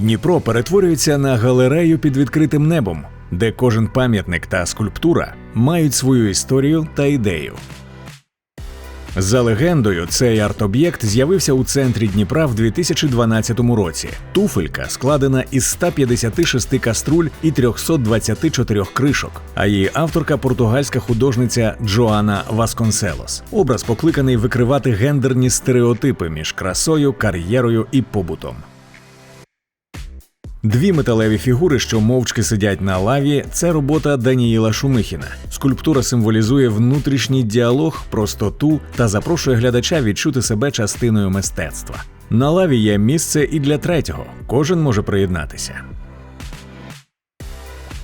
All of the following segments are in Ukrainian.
Дніпро перетворюється на галерею під відкритим небом, де кожен пам'ятник та скульптура мають свою історію та ідею. За легендою, цей арт-об'єкт з'явився у центрі Дніпра в 2012 році. Туфелька складена із 156 каструль і 324 кришок. А її авторка португальська художниця Джоанна Васконселос. Образ покликаний викривати гендерні стереотипи між красою, кар'єрою і побутом. Дві металеві фігури, що мовчки сидять на лаві, це робота Даніїла Шумихіна. Скульптура символізує внутрішній діалог, простоту та запрошує глядача відчути себе частиною мистецтва. На лаві є місце і для третього. Кожен може приєднатися.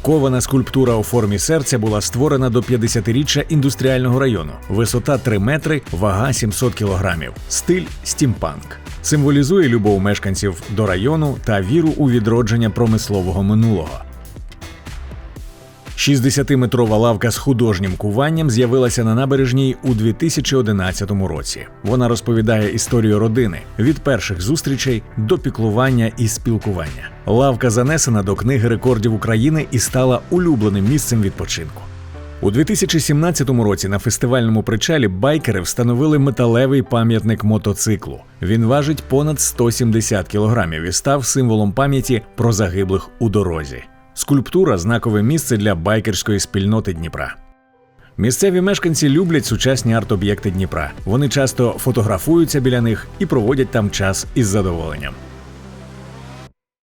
Кована скульптура у формі серця була створена до 50-річчя індустріального району. Висота 3 метри, вага 700 кілограмів. Стиль стімпанк. Символізує любов мешканців до району та віру у відродження промислового минулого. 60-метрова лавка з художнім куванням з'явилася на набережній у 2011 році. Вона розповідає історію родини від перших зустрічей до піклування і спілкування. Лавка занесена до книги рекордів України і стала улюбленим місцем відпочинку. У 2017 році на фестивальному причалі байкери встановили металевий пам'ятник мотоциклу. Він важить понад 170 кілограмів і став символом пам'яті про загиблих у дорозі. Скульптура знакове місце для байкерської спільноти Дніпра. Місцеві мешканці люблять сучасні арт-об'єкти Дніпра. Вони часто фотографуються біля них і проводять там час із задоволенням.